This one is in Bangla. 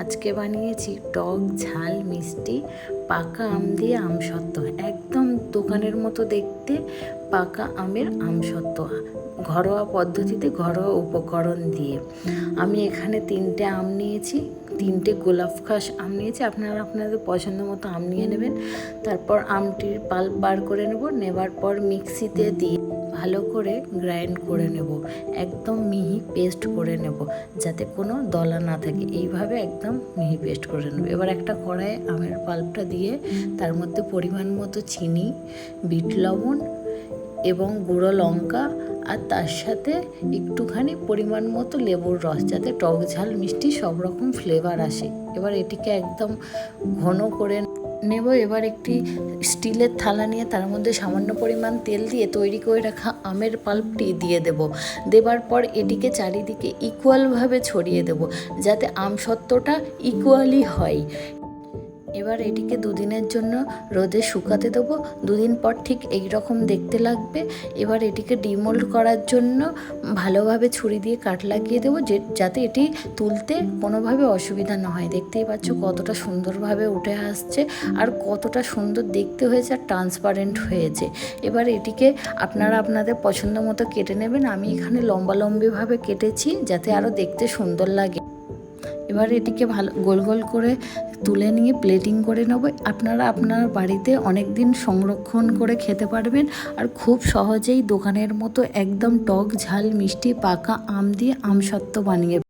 আজকে বানিয়েছি টক ঝাল মিষ্টি, পাকা আম দিয়ে আমসত্ত্ব একদম দোকানের মতো দেখতে পাকা আমের আমসত্ত্ব ঘরোয়া পদ্ধতিতে ঘরোয়া উপকরণ দিয়ে। আমি এখানে তিনটে আম নিয়েছি, তিনটে গোলাপ খাস আম নিয়েছি। আপনারা আপনাদের পছন্দ মতো আম নিয়ে নেবেন। তারপর আমটির পাল্প বার করে নেব। নেবার পর মিক্সিতে দিয়ে ভালো করে গ্রাইন্ড করে নেব, একদম মিহি পেস্ট করে নেব যাতে কোনো দলা না থাকে। এইভাবে একদম মিহি পেস্ট করে নেব। এবার একটা কড়াইয়ে আমের পাল্পটা দিয়ে তার মধ্যে পরিমাণ মতো চিনি, বিট লবণ এবং গুঁড়ো লঙ্কা আর তার সাথে একটুখানি পরিমাণ মতো লেবুর রস যাতে টক ঝাল মিষ্টি সব রকম ফ্লেভার আসে। এবার এটিকে একদম ঘন করে নেব। এবার একটি স্টিলের থালা নিয়ে তার মধ্যে সামান্য পরিমাণ তেল দিয়ে তৈরি করে রাখা আমের পাল্পটি দিয়ে দেব। দেবার পর এটিকে চারিদিকে ইকুয়ালভাবে ছড়িয়ে দেব, যাতে আম সত্ত্বটা ইকুয়ালি হয়। এবার এটিকে দুদিনের জন্য রোদে শুকাতে দেবো। দুদিন পর ঠিক এই রকম দেখতে লাগবে। এবার এটিকে ডিমোল্ড করার জন্য ভালোভাবে ছুরি দিয়ে কাট লাগিয়ে দেবো যে, যাতে এটি তুলতে কোনোভাবে অসুবিধা না হয়। দেখতেই পাচ্ছ কতটা সুন্দরভাবে উঠে আসছে আর কতটা সুন্দর দেখতে হয়েছে আর ট্রান্সপারেন্ট হয়েছে। এবার এটিকে আপনারা আপনাদের পছন্দ মতো কেটে নেবেন। আমি এখানে লম্বা লম্বিভাবে কেটেছি যাতে আরও দেখতে সুন্দর লাগে। এবার এটিকে ভালো, গোল গোল করে তুলে নিয়ে প্লেটিং করে নেব। আপনারা আপনার বাড়িতে অনেক দিন সংরক্ষণ করে খেতে পারবেন আর খুব সহজেই দোকানের মতো একদম টক ঝাল মিষ্টি পাকা আম দিয়ে আমসত্ত্ব বানিয়ে